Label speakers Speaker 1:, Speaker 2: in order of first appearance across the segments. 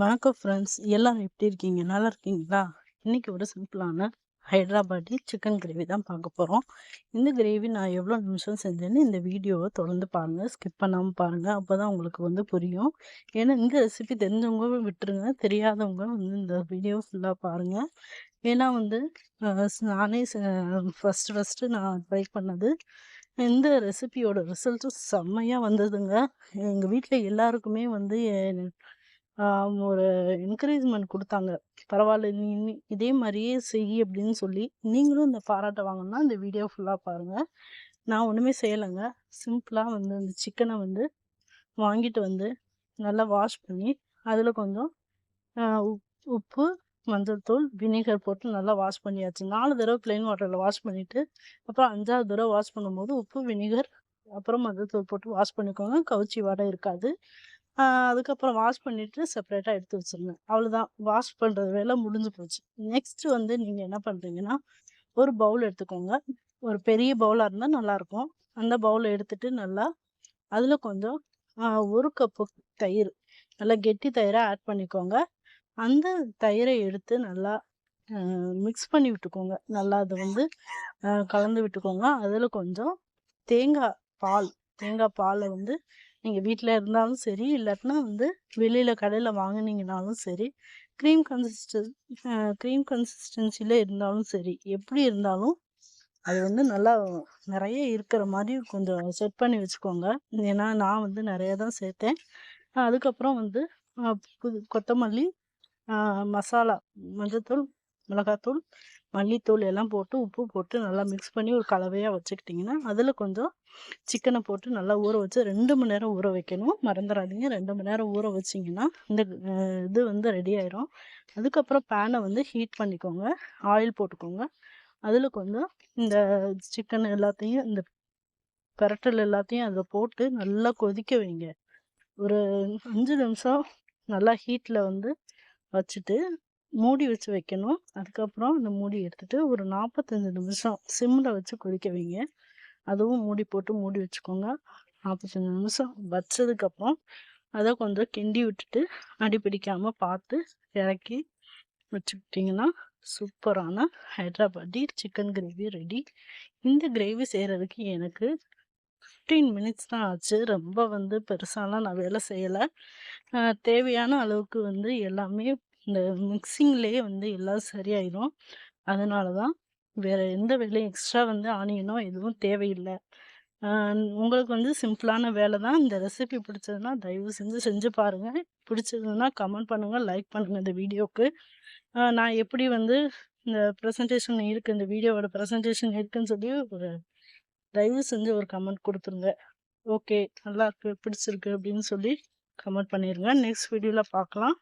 Speaker 1: வணக்கம் ஃப்ரெண்ட்ஸ் எல்லோரும் எப்படி இருக்கீங்க நல்லா இருக்கீங்களா இன்றைக்கி ஒரு சிம்பிளான ஹைதராபாடி சிக்கன் கிரேவி தான் பார்க்க போகிறோம் இந்த கிரேவி நான் எவ்வளோ நிமிஷம் செஞ்சேன்னு இந்த வீடியோவை தொடர்ந்து பாருங்கள் ஸ்கிப் பண்ணாமல் பாருங்கள் அப்போ தான் உங்களுக்கு வந்து புரியும் ஏன்னா இந்த ரெசிபி தெரிஞ்சவங்க விட்டுருங்க தெரியாதவங்க வந்து இந்த வீடியோ ஃபுல்லாக பாருங்கள் ஏன்னா வந்து நானே ஃபஸ்ட்டு ஃபஸ்ட்டு நான் ட்ரை பண்ணது இந்த ரெசிபியோட ரிசல்ட்டும் செம்மையாக வந்ததுங்க எங்கள் வீட்டில் எல்லாருக்குமே வந்து ஒரு என்கரேஜ்மெண்ட் கொடுத்தாங்க பரவாயில்ல நீ நீ இதே மாதிரியே செய் அப்படின்னு சொல்லி நீங்களும் இந்த பாராட்டை வாங்கணும்னா இந்த வீடியோ ஃபுல்லாக பாருங்கள் நான் ஒன்றுமே செய்யலைங்க சிம்பிளாக வந்து அந்த சிக்கனை வந்து வாங்கிட்டு வந்து நல்லா வாஷ் பண்ணி அதில் கொஞ்சம் உப்பு மஞ்சள் தூள் வினிகர் போட்டு நல்லா வாஷ் பண்ணியாச்சு நாலு தடவை பிளைன் வாட்டரில் வாஷ் பண்ணிவிட்டு அப்புறம் அஞ்சாவது தடவை வாஷ் பண்ணும்போது உப்பு வினிகர் அப்புறம் மஞ்சள் தூள் போட்டு வாஷ் பண்ணிக்கோங்க கவுச்சி வாடகை இருக்காது அதுக்கப்புறம் வாஷ் பண்ணிவிட்டு செப்பரேட்டாக எடுத்து வச்சுருங்க அவ்வளோதான் வாஷ் பண்ணுறது வேலை முடிஞ்சு போச்சு நெக்ஸ்ட்டு வந்து நீங்கள் என்ன பண்ணுறீங்கன்னா ஒரு பவுல் எடுத்துக்கோங்க ஒரு பெரிய பவுலாக இருந்தால் நல்லாயிருக்கும் அந்த பவுலை எடுத்துட்டு நல்லா அதில் கொஞ்சம் ஒரு கப்பு தயிர் நல்லா கெட்டி தயிரை ஆட் பண்ணிக்கோங்க அந்த தயிரை எடுத்து நல்லா மிக்ஸ் பண்ணி விட்டுக்கோங்க நல்லா அதை வந்து கலந்து விட்டுக்கோங்க அதில் கொஞ்சம் தேங்காய் பால் தேங்காய் பாலை வந்து நீங்கள் வீட்டில் இருந்தாலும் சரி இல்லாட்டினா வந்து வெளியில் கடையில் வாங்கினீங்கனாலும் சரி க்ரீம் கன்சிஸ்டன் க்ரீம் கன்சிஸ்டன்சியில் இருந்தாலும் சரி எப்படி இருந்தாலும் அது வந்து நல்லா நிறைய இருக்கிற மாதிரி கொஞ்சம் செட் பண்ணி வச்சுக்கோங்க ஏன்னா நான் வந்து நிறைய தான் சேர்த்தேன் அதுக்கப்புறம் வந்து புது கொத்தமல்லி மசாலா மஞ்சத்தூள் மிளகாத்தூள் மல்லித்தூள் எல்லாம் போட்டு உப்பு போட்டு நல்லா மிக்ஸ் பண்ணி ஒரு கலவையாக வச்சுக்கிட்டிங்கன்னா அதில் கொஞ்சம் சிக்கனை போட்டு நல்லா ஊற வச்சு ரெண்டு மணி நேரம் ஊற வைக்கணும் மறந்துடாதீங்க ரெண்டு மணி நேரம் ஊற வச்சிங்கன்னா இந்த இது வந்து ரெடி ஆயிரும் அதுக்கப்புறம் பேனை வந்து ஹீட் பண்ணிக்கோங்க ஆயில் போட்டுக்கோங்க அதில் கொஞ்சம் இந்த சிக்கன் எல்லாத்தையும் இந்த பிரட்டல் எல்லாத்தையும் அதில் போட்டு நல்லா கொதிக்க வைங்க ஒரு அஞ்சு நிமிஷம் நல்லா ஹீட்டில் வந்து வச்சுட்டு மூடி வச்சு வைக்கணும் அதுக்கப்புறம் அந்த மூடி எடுத்துட்டு ஒரு நாற்பத்தஞ்சு நிமிஷம் சிம்மில் வச்சு கொதிக்க வைங்க அதுவும் மூடி போட்டு மூடி வச்சுக்கோங்க நாற்பத்தஞ்சு நிமிஷம் வச்சதுக்கப்புறம் அதை கொஞ்சம் கிண்டி விட்டுட்டு அடி பிடிக்காமல் பார்த்து இறக்கி வச்சுக்கிட்டிங்கன்னா சூப்பரான ஹைதராபாத்தி சிக்கன் கிரேவி ரெடி இந்த கிரேவி செய்கிறதுக்கு எனக்கு ஃபிஃப்டீன் மினிட்ஸ் தான் ஆச்சு ரொம்ப வந்து பெருசாலாம் நான் வேலை செய்யலை தேவையான அளவுக்கு வந்து எல்லாமே இந்த மிக்சிங்லேயே வந்து எல்லாம் சரியாயிடும் அதனால தான் வேறு எந்த வேலையும் எக்ஸ்ட்ரா வந்து ஆனியனோ எதுவும் தேவையில்லை உங்களுக்கு வந்து சிம்பிளான வேலை தான் இந்த ரெசிபி பிடிச்சதுன்னா தயவு செஞ்சு செஞ்சு பாருங்கள் பிடிச்சதுன்னா கமெண்ட் பண்ணுங்கள் லைக் பண்ணுங்கள் இந்த வீடியோவுக்கு நான் எப்படி வந்து இந்த ப்ரெசன்டேஷன் இருக்குது இந்த வீடியோவோட ப்ரெசன்டேஷன் இருக்குதுன்னு சொல்லி ஒரு தயவு செஞ்சு ஒரு கமெண்ட் கொடுத்துருங்க ஓகே நல்லா இருக்கு பிடிச்சிருக்கு அப்படின்னு சொல்லி கமெண்ட் பண்ணிடுங்க நெக்ஸ்ட் வீடியோவில் பார்க்கலாம்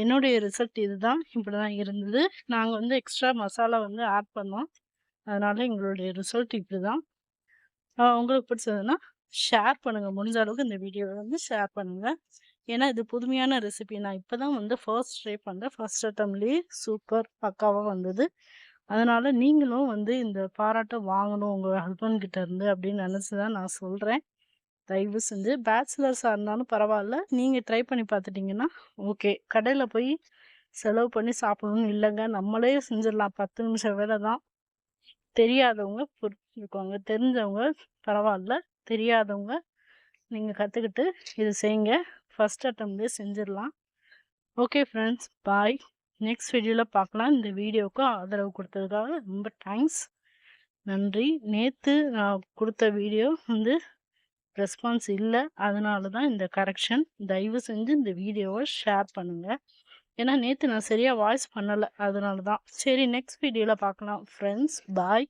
Speaker 1: என்னுடைய ரிசல்ட் இதுதான் இப்படி தான் இருந்தது நாங்கள் வந்து எக்ஸ்ட்ரா மசாலா வந்து ஆட் பண்ணோம் அதனால் எங்களுடைய ரிசல்ட் இப்படி தான் உங்களுக்கு பிடிச்சதுன்னா ஷேர் பண்ணுங்கள் முடிஞ்ச அளவுக்கு இந்த வீடியோவை வந்து ஷேர் பண்ணுங்கள் ஏன்னா இது புதுமையான ரெசிபி நான் இப்போ தான் வந்து ஃபர்ஸ்ட் ட்ரை பண்ணுறேன் ஃபர்ஸ்ட் அட்டம்லேயே சூப்பர் பக்காவாக வந்தது அதனால் நீங்களும் வந்து இந்த பாராட்டை வாங்கணும் உங்கள் ஹஸ்பண்ட்கிட்ட இருந்து அப்படின்னு நினச்சி தான் நான் சொல்கிறேன் தயவு செஞ்சு பேச்சுலர்ஸாக இருந்தாலும் பரவாயில்ல நீங்கள் ட்ரை பண்ணி பார்த்துட்டிங்கன்னா ஓகே கடையில் போய் செலவு பண்ணி சாப்பிடணும்னு இல்லைங்க நம்மளே செஞ்சிடலாம் பத்து நிமிஷம் வேலை தான் தெரியாதவங்க புரிஞ்சுக்கோங்க தெரிஞ்சவங்க பரவாயில்ல தெரியாதவங்க நீங்கள் கற்றுக்கிட்டு இது செய்யுங்க ஃபஸ்ட் அட்டம்லேயே செஞ்சிடலாம் ஓகே ஃப்ரெண்ட்ஸ் பாய் நெக்ஸ்ட் வீடியோவில் பார்க்கலாம் இந்த வீடியோவுக்கு ஆதரவு கொடுத்ததுக்காக ரொம்ப தேங்க்ஸ் நன்றி நேற்று நான் கொடுத்த வீடியோ வந்து ரெஸ்பான்ஸ் இல்லை அதனால தான் இந்த கரெக்ஷன் தயவு செஞ்சு இந்த வீடியோவை ஷேர் பண்ணுங்கள் ஏன்னா நேற்று நான் சரியாக வாய்ஸ் பண்ணலை அதனால தான் சரி நெக்ஸ்ட் வீடியோவில் பார்க்கலாம் ஃப்ரெண்ட்ஸ் பாய்